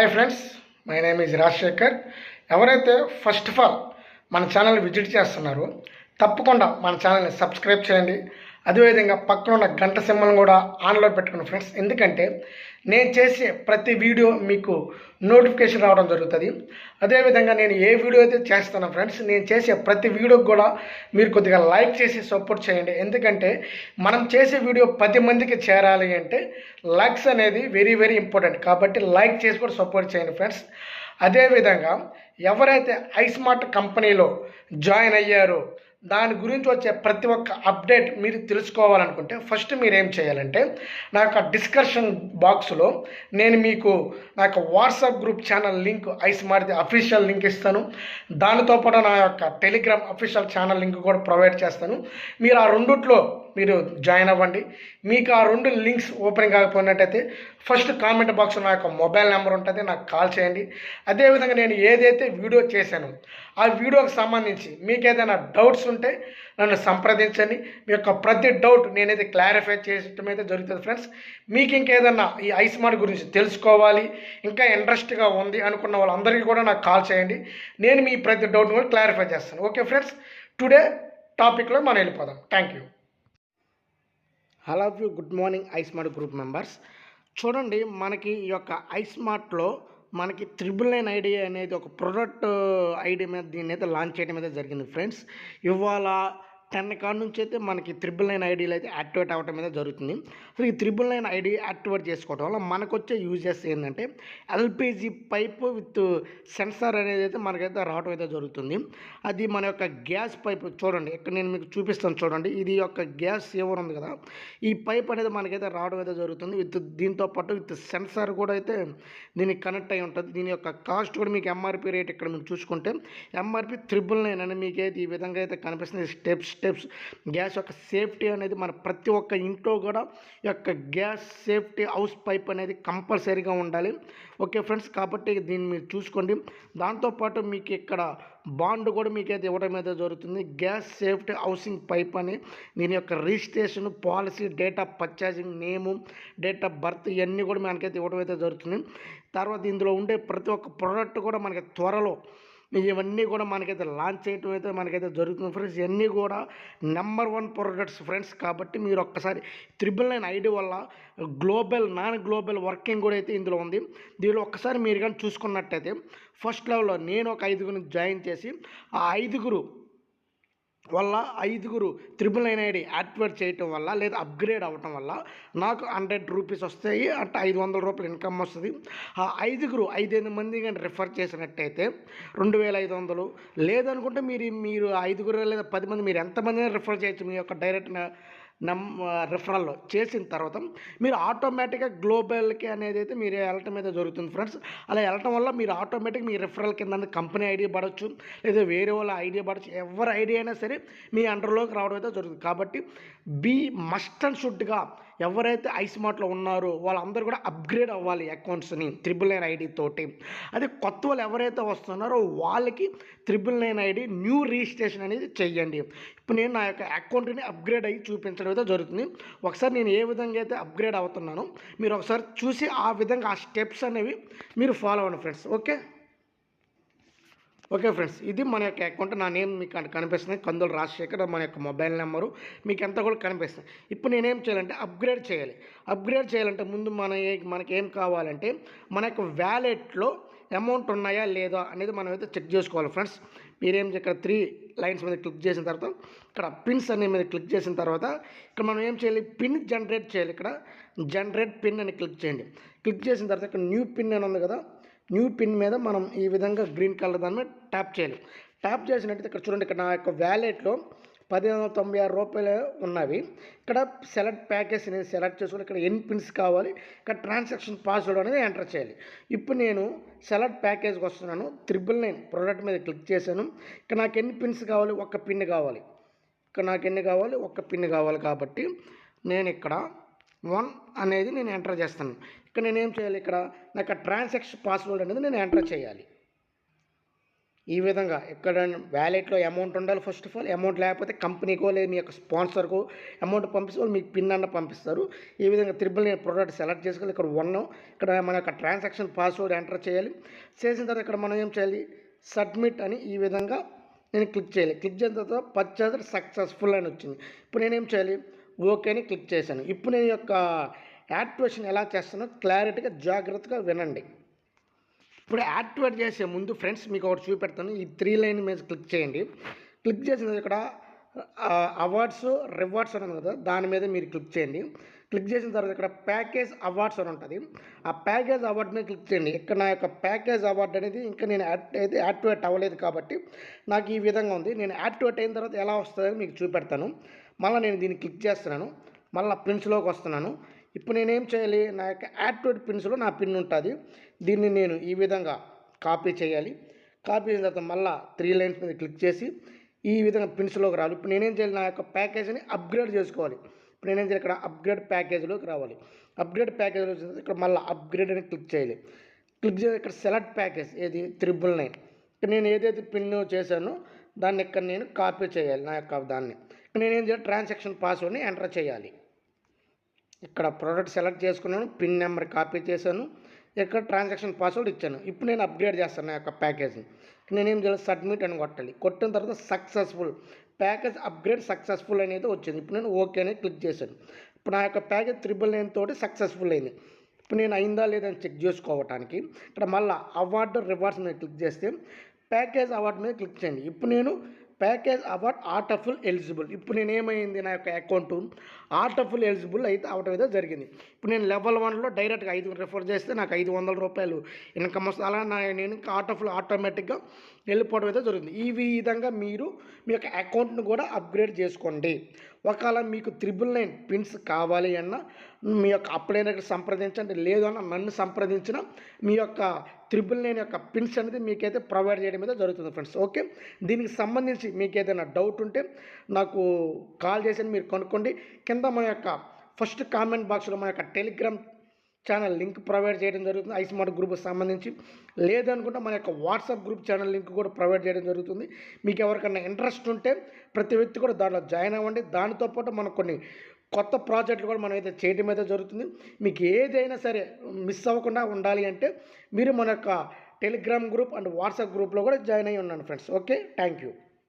Hi friends my name is Rajasekhar ఎవరైతే first of all మన channel visit చేస్తున్నారో తప్పకుండా మన ఛానల్ని సబ్స్క్రైబ్ చేయండి. అదేవిధంగా పక్కన ఉన్న గంట సింబల్ని కూడా ఆన్లో పెట్టుకుని ఫ్రెండ్స్. ఎందుకంటే నేను చేసే ప్రతి వీడియో మీకు నోటిఫికేషన్ రావడం జరుగుతుంది. అదేవిధంగా నేను ఏ వీడియో అయితే చేస్తానో ఫ్రెండ్స్ నేను చేసే ప్రతి వీడియోకి కూడా మీరు కొద్దిగా లైక్ చేసి సపోర్ట్ చేయండి. ఎందుకంటే మనం చేసే వీడియో పది మందికి చేరాలి అంటే లైక్స్ అనేది వెరీ వెరీ ఇంపార్టెంట్. కాబట్టి లైక్ చేసి కూడా సపోర్ట్ చేయండి ఫ్రెండ్స్. అదేవిధంగా ఎవరైతే ఐస్మార్ట్ కంపెనీలో జాయిన్ అయ్యారో దాని గురించి వచ్చే ప్రతి ఒక్క అప్డేట్ మీరు తెలుసుకోవాలనుకుంటే ఫస్ట్ మీరు ఏం చేయాలంటే నా యొక్క డిస్కషన్ బాక్స్లో నేను మీకు నా యొక్క వాట్సాప్ గ్రూప్ ఛానల్ లింక్ ఐస్మార్ది అఫీషియల్ లింక్ ఇస్తాను. దానితో పాటు నా యొక్క టెలిగ్రామ్ అఫీషియల్ ఛానల్ లింక్ కూడా ప్రొవైడ్ చేస్తాను. మీరు ఆ రెండుట్లో మీరు జాయిన్ అవ్వండి. మీకు ఆ రెండు లింక్స్ ఓపెన్ కాకపోయినట్టయితే ఫస్ట్ కామెంట్ బాక్స్లో నా యొక్క మొబైల్ నెంబర్ ఉంటుంది నాకు కాల్ చేయండి. అదేవిధంగా నేను ఏదైతే వీడియో చేశానో ఆ వీడియోకి సంబంధించి మీకు ఏదైనా డౌట్స్ ఉంటే నన్ను సంప్రదించండి. మీ యొక్క ప్రతి డౌట్ నేనైతే క్లారిఫై చేయటం అయితే జరుగుతుంది ఫ్రెండ్స్. మీకు ఇంకేదన్నా ఈ ఐస్మార్ట్ గురించి తెలుసుకోవాలి ఇంకా ఇంట్రెస్ట్గా ఉంది అనుకున్న వాళ్ళందరికీ కూడా నాకు కాల్ చేయండి. నేను మీ ప్రతి డౌట్ కూడా క్లారిఫై చేస్తాను. ఓకే ఫ్రెండ్స్ టుడే టాపిక్లో మనం వెళ్ళిపోదాం. Thank you. Hello you good morning iSmart group members చూడండి మనకి ఈ యొక్క ఐస్మార్ట్లో మనకి త్రిబుల్ నైన్ ఐడి అనేది ఒక ప్రొడక్ట్ ఐడి మీద దీన్ని అయితే లాంచ్ చేయడం అయితే జరిగింది. ఫ్రెండ్స్ ఇవాళ టెన్ కాడ నుంచి అయితే మనకి త్రిబుల్ నైన్ ఐడీలు అయితే యాక్టివేట్ అవ్వడం అయితే జరుగుతుంది. సో ఈ త్రిబుల్ నైన్ ఐడి యాక్టివేట్ చేసుకోవడం వల్ల మనకు వచ్చే యూజెస్ ఏంటంటే ఎల్పిజి పైప్ విత్ సెన్సార్ అనేది అయితే మనకైతే రావడం అయితే జరుగుతుంది. అది మన యొక్క గ్యాస్ పైప్ చూడండి ఇక్కడ నేను మీకు చూపిస్తాను చూడండి. ఇది యొక్క గ్యాస్ సేవర్ ఉంది కదా ఈ పైప్ అనేది మనకైతే రావడం అయితే జరుగుతుంది. విత్ దీంతో పాటు విత్ సెన్సార్ కూడా అయితే దీనికి కనెక్ట్ అయి ఉంటుంది. దీని యొక్క కాస్ట్ కూడా మీకు ఎంఆర్పి రేట్ ఇక్కడ మీరు చూసుకుంటే ఎంఆర్పి త్రిబుల్ నైన్ అని మీకు అయితే ఈ విధంగా అయితే కనిపిస్తుంది. Steps steps. గ్యాస్ యొక్క సేఫ్టీ అనేది మన ప్రతి ఒక్క ఇంట్లో కూడా యొక్క గ్యాస్ సేఫ్టీ హౌస్ పైప్ అనేది కంపల్సరీగా ఉండాలి. ఓకే ఫ్రెండ్స్ కాబట్టి దీన్ని మీరు చూసుకోండి. దాంతోపాటు మీకు ఇక్కడ బాండ్ కూడా మీకైతే ఇవ్వడం అయితే జరుగుతుంది. గ్యాస్ సేఫ్టీ హౌసింగ్ పైప్ అని దీని యొక్క registration policy date of purchasing name date of birth ఇవన్నీ కూడా మనకైతే ఇవ్వడం అయితే జరుగుతుంది. తర్వాత ఇందులో ఉండే ప్రతి ఒక్క ప్రోడక్ట్ కూడా మనకి త్వరలో ఇవన్నీ కూడా మనకైతే లాంచ్ చేయటం అయితే మనకైతే జరుగుతుంది. ఫ్రెండ్స్ ఇవన్నీ కూడా నెంబర్ వన్ ప్రొడక్ట్స్ ఫ్రెండ్స్ కాబట్టి మీరు ఒక్కసారి త్రిబుల్ నైన్ ఐడి వల్ల గ్లోబల్ నాన్ గ్లోబల్ వర్కింగ్ కూడా అయితే ఇందులో ఉంది. దీనిలో ఒక్కసారి మీరు కానీ చూసుకున్నట్టయితే ఫస్ట్ లెవెల్లో నేను ఒక ఐదుగురిని జాయిన్ చేసి ఆ ఐదుగురు వల్ల ఐదుగురు త్రిబుల్ నైన్ ఐడి యాక్టివేట్ చేయటం వల్ల లేదా అప్గ్రేడ్ అవ్వటం వల్ల నాకు హండ్రెడ్ రూపీస్ వస్తాయి. అంటే ఐదు వందల రూపాయలు ఇన్కమ్ వస్తుంది. ఆ ఐదుగురు ఐదైదు మంది కానీ రిఫర్ చేసినట్టయితే రెండు వేల ఐదు వందలు. లేదనుకుంటే మీరు మీరు ఐదుగురు లేదా పది మంది మీరు ఎంతమంది రిఫర్ చేయొచ్చు? మీ యొక్క డైరెక్ట్ నమ్ రిఫరల్లో చేసిన తర్వాత మీరు ఆటోమేటిక్గా గ్లోబల్కి అనేది అయితే మీరు వెళ్ళటం అయితే జరుగుతుంది ఫ్రెండ్స్ అలా వెళ్ళటం వల్ల మీరు ఆటోమేటిక్ మీ రిఫరల్ కింద కంపెనీ ఐడి పడవచ్చు లేదా వేరే వాళ్ళ ఐడియా పడవచ్చు ఎవరి ఐడియా అయినా సరే మీ అండర్లోకి రావడం అయితే జరుగుతుంది. కాబట్టి బీ మస్ట్ అండ్ షుడ్గా ఎవరైతే ఐస్మార్ట్లో ఉన్నారో వాళ్ళందరూ కూడా అప్గ్రేడ్ అవ్వాలి అకౌంట్స్ని త్రిబుల్ నైన్ ఐడి తోటి. అదే కొత్త వాళ్ళు ఎవరైతే వస్తున్నారో వాళ్ళకి triple nine ID new registration అనేది చెయ్యండి. ఇప్పుడు నేను నా యొక్క అకౌంట్ని అప్గ్రేడ్ అయ్యి చూపించడం అయితే జరుగుతుంది. ఒకసారి నేను ఏ విధంగా అయితే అప్గ్రేడ్ అవుతున్నానో మీరు ఒకసారి చూసి ఆ విధంగా ఆ స్టెప్స్ అనేవి మీరు ఫాలో అవ్వండి ఫ్రెండ్స్. ఓకే? ఓకే ఫ్రెండ్స్ ఇది మన యొక్క అకౌంట్. నా నేమ్ మీకు కనిపిస్తుంది. కందులు రాజశేఖర్ మన యొక్క మొబైల్ నెంబరు. మీకు అంతా కూడా కనిపిస్తుంది. ఇప్పుడు నేనేం చేయాలంటే అప్గ్రేడ్ చేయాలి. అప్గ్రేడ్ చేయాలంటే ముందు మన ఏ- మనకి ఏం కావాలంటే మన యొక్క వ్యాలెట్లో అమౌంట్ ఉన్నాయా లేదా అనేది మనం అయితే చెక్ చేసుకోవాలి ఫ్రెండ్స్. మీరేం ఇక్కడ త్రీ లైన్స్ మీద క్లిక్ చేసిన తర్వాత ఇక్కడ పిన్స్ అనే మీద క్లిక్ చేసిన తర్వాత ఇక్కడ మనం ఏం చేయాలి? పిన్ జనరేట్ చేయాలి. ఇక్కడ జనరేట్ పిన్ అని క్లిక్ చేయండి. క్లిక్ చేసిన తర్వాత ఇక్కడ న్యూ పిన్ అని ఉంది కదా న్యూ పిన్ మీద మనం ఈ విధంగా గ్రీన్ కలర్ దాని మీద ట్యాప్ చేయాలి. ట్యాప్ చేసినట్టయితే ఇక్కడ చూడండి ఇక్కడ నా యొక్క వ్యాలెట్లో పదిహేను వందల తొంభై ఆరు రూపాయలు ఉన్నవి. ఇక్కడ సెలెక్ట్ ప్యాకేజ్ అనేది సెలెక్ట్ చేసుకుని ఇక్కడ ఎన్ని పిన్స్ కావాలి. ఇక్కడ ట్రాన్సాక్షన్ పాస్వర్డ్ అనేది ఎంటర్ చేయాలి. ఇప్పుడు నేను సెలెక్ట్ ప్యాకేజ్కి వస్తున్నాను. త్రిబుల్ నైన్ ప్రోడక్ట్ మీద క్లిక్ చేశాను. ఇక్కడ నాకు ఎన్ని పిన్స్ కావాలి ఒక్క పిన్ కావాలి. ఇక్కడ నాకు ఎన్ని కావాలి? ఒక్క పిన్ కావాలి కాబట్టి నేను ఇక్కడ వన్ అనేది నేను ఎంటర్ చేస్తాను. ఇక్కడ నేనేం చేయాలి ఇక్కడ? నాకు ట్రాన్సాక్షన్ పాస్వర్డ్ అనేది నేను ఎంటర్ చేయాలి. ఈ విధంగా ఇక్కడ వ్యాలెట్లో అమౌంట్ ఉండాలి ఫస్ట్ ఆఫ్ ఆల్ అమౌంట్ లేకపోతే కంపెనీకో లేదు మీ యొక్క స్పాన్సర్కో అమౌంట్ పంపిస్తే మీకు పిన్ అన్న పంపిస్తారు. ఈ విధంగా త్రిబుల్ నేను ప్రోడక్ట్ సెలెక్ట్ చేసుకోవాలి. ఇక్కడ వన్ ఇక్కడ మన యొక్క ట్రాన్సాక్షన్ పాస్వర్డ్ ఎంటర్ చేయాలి. చేసిన తర్వాత ఇక్కడ మనం ఏం చేయాలి? సబ్మిట్ అని ఈ విధంగా నేను క్లిక్ చేయాలి. క్లిక్ చేసిన తర్వాత పర్చేజ్ సక్సెస్ఫుల్ అని వచ్చింది. ఇప్పుడు నేనేం చేయాలి? ఓకేని క్లిక్ చేశాను. ఇప్పుడు నేను యొక్క యాక్టివేషన్ ఎలా చేస్తానో క్లారిటీగా జాగ్రత్తగా వినండి. ఇప్పుడు యాక్టివేట్ చేసే ముందు ఫ్రెండ్స్ మీకు ఒకటి చూపెడతాను. ఈ త్రీ లైన్ మీద క్లిక్ చేయండి. క్లిక్ చేసిన ఇక్కడ అవార్డ్స్ రివార్డ్స్ అని ఉంది కదా దాని మీద మీరు క్లిక్ చేయండి. క్లిక్ చేసిన తర్వాత ఇక్కడ ప్యాకేజ్ అవార్డ్స్ అని ఉంటుంది. ఆ ప్యాకేజ్ అవార్డ్ మీద క్లిక్ చేయండి. ఇక్కడ నా యొక్క ప్యాకేజ్ అవార్డ్ అనేది ఇంకా నేను యాక్ట్ అయితే యాక్టివేట్ అవ్వలేదు కాబట్టి నాకు ఈ విధంగా ఉంది. నేను యాక్టివేట్ అయిన తర్వాత ఎలా వస్తుందని మీకు చూపెడతాను. మళ్ళీ నేను దీన్ని క్లిక్ చేస్తున్నాను. మళ్ళీ పిన్స్లోకి వస్తున్నాను. ఇప్పుడు నేనేం చేయాలి? నా యొక్క యాక్టివేట్ పిన్స్లో నా పిన్ ఉంటుంది. దీన్ని నేను ఈ విధంగా కాపీ చేయాలి. కాపీ చేసిన తర్వాత మళ్ళీ త్రీ లైన్స్ మీద క్లిక్ చేసి ఈ విధంగా పిన్స్లోకి రావాలి. ఇప్పుడు నేనేం చేయాలి? నా యొక్క ప్యాకేజీని అప్గ్రేడ్ చేసుకోవాలి. ఇప్పుడు నేనేం చేయాలి? ఇక్కడ అప్గ్రేడ్ ప్యాకేజీలోకి రావాలి. అప్గ్రేడ్ ప్యాకేజీలో వచ్చిన ఇక్కడ మళ్ళీ అప్గ్రేడ్ అని క్లిక్ చేయాలి. క్లిక్ చేసి ఇక్కడ సెలెక్ట్ ప్యాకేజ్ ఏది? Triple nine. ఇక్కడ నేను ఏదైతే పిన్ చేశానో దాన్ని ఇక్కడ నేను కాపీ చేయాలి. నా యొక్క దాన్ని. నేనేం చేయాలి? ట్రాన్సాక్షన్ పాస్వర్డ్ని ఎంటర్ చేయాలి. ఇక్కడ ప్రోడక్ట్ సెలెక్ట్ చేసుకున్నాను పిన్ నెంబర్ కాపీ చేశాను ఇక్కడ ట్రాన్సాక్షన్ పాస్వర్డ్ ఇచ్చాను. ఇప్పుడు నేను అప్గ్రేడ్ చేస్తాను నా యొక్క ప్యాకేజ్ని నేనేం చేయాలి? సబ్మిట్ అని కొట్టాలి. కొట్టిన తర్వాత సక్సెస్ఫుల్ ప్యాకేజ్ అప్గ్రేడ్ సక్సెస్ఫుల్ అనేది వచ్చింది. ఇప్పుడు నేను ఓకే అనేది క్లిక్ చేశాను. ఇప్పుడు నా యొక్క ప్యాకేజ్ త్రిబుల్ నైన్ తోటి సక్సెస్ఫుల్ అయింది. ఇప్పుడు నేను అయిందా లేదని చెక్ చేసుకోవటానికి ఇక్కడ మళ్ళీ అవార్డు రివార్డ్స్ మీద క్లిక్ చేస్తే ప్యాకేజ్ అవార్డు మీద క్లిక్ చేయండి. ఇప్పుడు నేను ప్యాకేజ్ అవార్డ్ ఆటోఫుల్ ఎలిజిబుల్. ఇప్పుడు నేను ఏమైంది నా యొక్క అకౌంట్? ఆటోఫుల్ ఎలిజిబుల్ అయితే అవటం అయితే జరిగింది. ఇప్పుడు నేను లెవెల్ వన్లో డైరెక్ట్గా ఐదు రిఫర్ చేస్తే నాకు ఐదు వందల రూపాయలు ఇన్కమ్ వస్తుంది. అలా నా నేను ఆర్ట్ ఆఫుల్ ఆటోమేటిక్గా వెళ్ళిపోవడం అయితే జరుగుతుంది ఈ విధంగా మీరు మీ యొక్క అకౌంట్ను కూడా అప్గ్రేడ్ చేసుకోండి. ఒకవేళ మీకు త్రిబుల్ నైన్ పిన్స్ కావాలి అన్న మీ యొక్క అప్పుడైనా సంప్రదించండి. లేదు అన్న నన్ను సంప్రదించిన మీ యొక్క త్రిబుల్ నైన్ యొక్క పిన్స్ అనేది మీకైతే ప్రొవైడ్ చేయడం మీద జరుగుతుంది ఫ్రెండ్స్. ఓకే? దీనికి సంబంధించి మీకు ఏదైనా డౌట్ ఉంటే నాకు కాల్ చేసి మీరు కనుక్కోండి. కింద మన యొక్క ఫస్ట్ కామెంట్ బాక్స్లో మన యొక్క టెలిగ్రామ్ ఛానల్ లింక్ ప్రొవైడ్ చేయడం జరుగుతుంది. ఐస్మార్ట్ గ్రూప్కి సంబంధించి. లేదనుకుంటే మన యొక్క వాట్సాప్ గ్రూప్ ఛానల్ లింక్ కూడా ప్రొవైడ్ చేయడం జరుగుతుంది. మీకు ఎవరికైనా ఇంట్రెస్ట్ ఉంటే ప్రతి వ్యక్తి కూడా దాంట్లో జాయిన్ అవ్వండి. దానితో పాటు మనకు కొన్ని కొత్త ప్రాజెక్టులు కూడా మనం అయితే చేయడం అయితే జరుగుతుంది. మీకు ఏదైనా సరే మిస్ అవ్వకుండా ఉండాలి అంటే మీరు మన యొక్క టెలిగ్రామ్ గ్రూప్ అండ్ వాట్సాప్ గ్రూప్లో కూడా జాయిన్ అయ్యి ఉన్నాను ఫ్రెండ్స్. ఓకే? Thank you